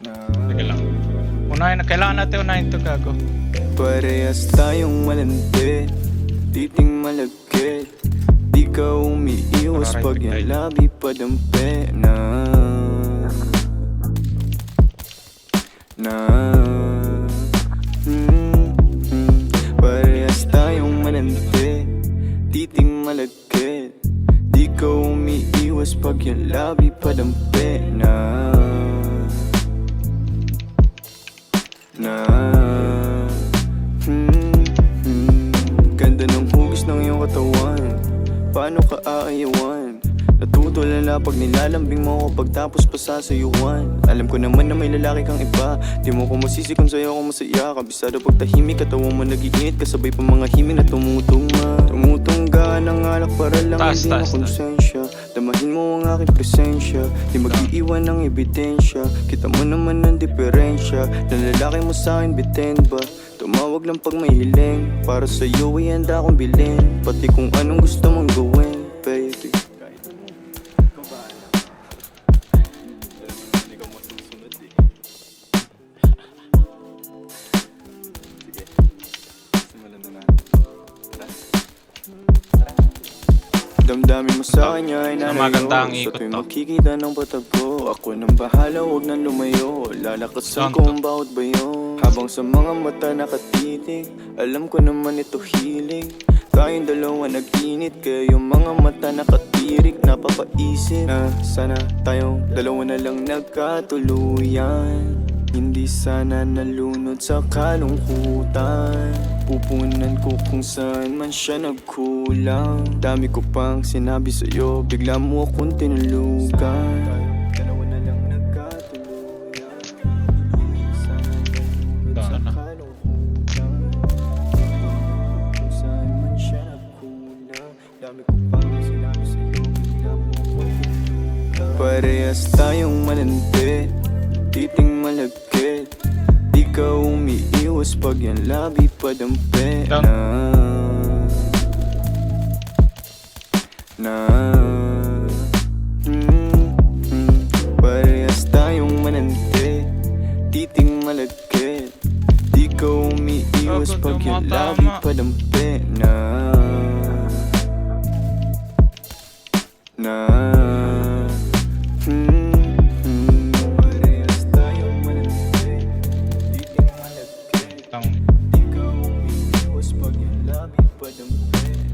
Na Sige lang. Unahin, kailangan natin unahin to gago. Parehas tayong malandi Titing malagkit. Di ka umiiwas pag yung labi padampi na Na. Mm, mm. Parehas tayong malandi Titing malagkit. Di ka umiiwas pag yung labi padampi na na. Hmm, hmm. Ganda ng hugis ng iyong katawan. Paano ka aayawan? Natutulala pag nilalambing mo ako pagtapos pa sasayuan. Alam ko naman na may lalaki kang iba. Di mo ko masisi kung sa'yo ako masaya. Kabisado pag tahimik katawan mo nag-iinit. Kasabay pa mga himig na tumutungma. Tumutungga ng alak para lang Taas, hindi taas, makonsensya Damahin mo ang aking presensya. Di mag-iiwan ng ebidensya. Kita mo naman ang diferensya. Na lalaki mo sa akin bitin ba? Tumawag lang pag may hiling. Para sa'yo ay handa akong bilhin. Pati kung anong gusto mong gawin Baby Damdamin mo sa kanya ay nanayo Sa tuwing makikita ng batag ko Ako nang bahala, huwag nang lumayo. Lalakasan ko ang bawat bayo Habang sa mga mata nakatitig Alam ko naman ito hilig. Tayong dalawa nag-init Kaya yung mga mata nakatirik. Napapaisip na sana tayong dalawa na lang nagkatuluyan hindi sana nalunod sa kalungkutan. Pupunan ko kung saan man siya nagkulang. Dami ko pang sinabi sa'yo Bigla mo akong tinulugan. Parehas tayong malandi Titing malagkit. Di ka umiiwas pag yung labi pa dampe Na Na. Mm, mm, Parehas tayong manante Titing malagkit. Di ka umiiwas pag yung labi pa dampe Na. Na. with them.